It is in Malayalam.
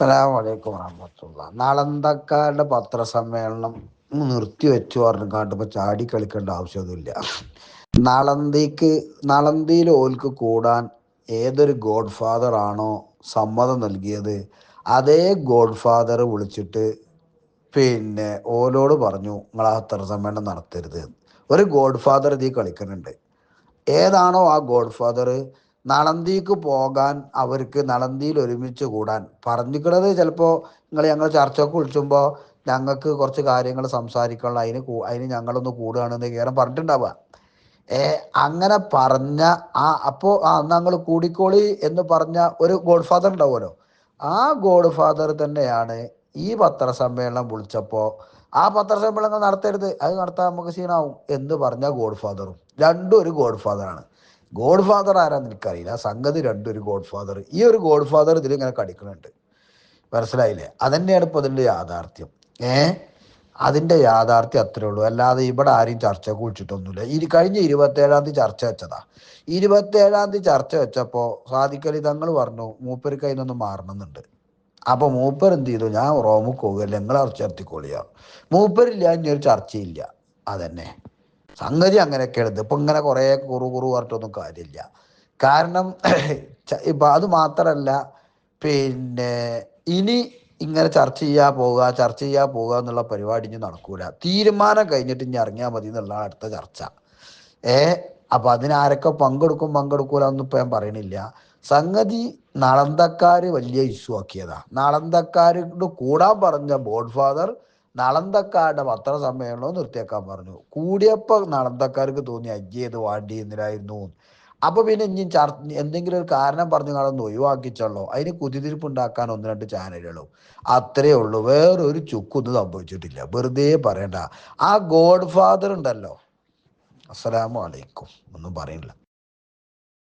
അസ്സലാമു വലൈക്കും വറഹമത്തുള്ള. നളന്തക്കാരുടെ പത്രസമ്മേളനം നിർത്തി വെച്ചു പറഞ്ഞിക്കാണ്ട് ഇപ്പൊ ചാടി കളിക്കേണ്ട ആവശ്യമൊന്നുമില്ല. നളന്തിക്ക് നളന്തിയിൽ ഓൽക്ക് കൂടാൻ ഏതൊരു ഗോഡ് ഫാദർ ആണോ സമ്മതം നൽകിയത് അതേ ഗോഡ് ഫാദർ വിളിച്ചിട്ട് പിന്നെ ഓലോട് പറഞ്ഞു നിങ്ങൾ ആ പത്രസമ്മേളനം നടത്തരുത്. ഒരു ഗോഡ് ഫാദർ ഇതിൽ കളിക്കുന്നുണ്ട്. ഏതാണോ ആ ഗോഡ് ഫാദർ നളന്തിക്ക് പോകാൻ അവർക്ക് നളന്തിയിൽ ഒരുമിച്ച് കൂടാൻ. പറഞ്ഞിരിക്കുന്നത് ചിലപ്പോൾ നിങ്ങൾ ഞങ്ങൾ ചർച്ചയൊക്കെ വിളിച്ചുമ്പോൾ ഞങ്ങൾക്ക് കുറച്ച് കാര്യങ്ങൾ സംസാരിക്കാനുള്ള അതിന് അതിന് ഞങ്ങളൊന്ന് കൂടുകയാണെന്ന് കയറാൻ പറഞ്ഞിട്ടുണ്ടാവുക. ഏ അങ്ങനെ പറഞ്ഞ ആ അപ്പോൾ ആ ഞങ്ങൾ കൂടിക്കോളി എന്ന് പറഞ്ഞ ഒരു ഗോഡ് ഫാദർ ഉണ്ടാവുമല്ലോ. ആ ഗോഡ് ഫാദർ തന്നെയാണ് ഈ പത്രസമ്മേളനം വിളിച്ചപ്പോൾ ആ പത്രസമ്മേളനം നടത്തരുത് അത് നടത്താൻ നമുക്ക് സീനാവും എന്ന് പറഞ്ഞ ഗോഡ് ഫാദറും രണ്ടും ഒരു ഗോഡ് ഫാദറാണ് ഗോഡ് ഫാദർ ആരാന്ന് എനിക്കറിയില്ല. സംഗതി രണ്ടും ഒരു ഗോഡ് ഫാദർ ഈ ഒരു ഗോഡ് ഫാദർ ഇതിൽ ഇങ്ങനെ കടിക്കുന്നുണ്ട്. മനസ്സിലായില്ലേ? അതന്നെയാണ് ഇപ്പോൾ അതിന്റെ യാഥാർത്ഥ്യം. ഏ? അതിന്റെ യാഥാർത്ഥ്യം അത്രേ ഉള്ളൂ. അല്ലാതെ ഇവിടെ ആരും ചർച്ച കുളിച്ചിട്ടൊന്നുമില്ല ഇനി കഴിഞ്ഞ ഇരുപത്തേഴാം തീയതി ചർച്ച വെച്ചതാ. ഇരുപത്തേഴാം തീയതി ചർച്ച വെച്ചപ്പോൾ സാധിക്കലി തങ്ങൾ പറഞ്ഞു മൂപ്പർക്ക് അതിനൊന്ന് മാറണമെന്നുണ്ട്. അപ്പോൾ മൂപ്പർ എന്ത് ചെയ്തു? ഞാൻ റോമിൽ പോകല്ല നിങ്ങൾ ചർച്ച നടത്തിക്കോളിയാ മൂപ്പരില്ല ഇനി ഒരു ചർച്ചയില്ല. അതന്നെ. സംഗതി അങ്ങനെയൊക്കെയാണ്. ഇതിപ്പോ ഇങ്ങനെ കുറെ കുറു കുറു പറഞ്ഞിട്ടൊന്നും കാര്യമില്ല. കാരണം ഇപ്പം അത് മാത്രല്ല പിന്നെ ഇനി ഇങ്ങനെ ചർച്ച ചെയ്യാ പോവുക ചർച്ച ചെയ്യാ പോവുക എന്നുള്ള പരിപാടി ഇനി നടക്കൂല. തീരുമാനം കഴിഞ്ഞിട്ട് ഇനി ഇറങ്ങിയാൽ മതി എന്നുള്ള അടുത്ത ചർച്ച. ഏ? അപ്പൊ അതിനാരൊക്കെ പങ്കെടുക്കും പങ്കെടുക്കൂല ഒന്നും ഇപ്പൊ ഞാൻ പറയണില്ല. സംഗതി നളന്തക്കാര് വലിയ ഇഷ്യൂ ആക്കിയതാ. നളന്തക്കാരോട് കൂടാൻ പറഞ്ഞ ബോർഡ് ഫാദർ നളന്തക്കാരുടെ പത്രസമ്മേളനവും നിർത്തിയേക്കാൻ പറഞ്ഞു. കൂടിയപ്പോൾ നളന്തക്കാർക്ക് തോന്നി അജ്ജിയത് വാണ്ടി എന്നിലായിരുന്നു അപ്പൊ പിന്നെ ഇനി ചർ എന്തെങ്കിലും ഒരു കാരണം പറഞ്ഞു കാണുന്ന ഒഴിവാക്കിച്ചല്ലോ അതിന് കുതിരിപ്പ് ഉണ്ടാക്കാൻ ഒന്ന് രണ്ട് ചാനലുകളും അത്രേ ഉള്ളൂ. വേറൊരു ചുക്കൊന്നും സംഭവിച്ചിട്ടില്ല. വെറുതെ പറയണ്ട. ആ ഗോഡ് ഫാദർ ഉണ്ടല്ലോ അസ്സലാമലൈക്കും ഒന്നും പറയില്ല.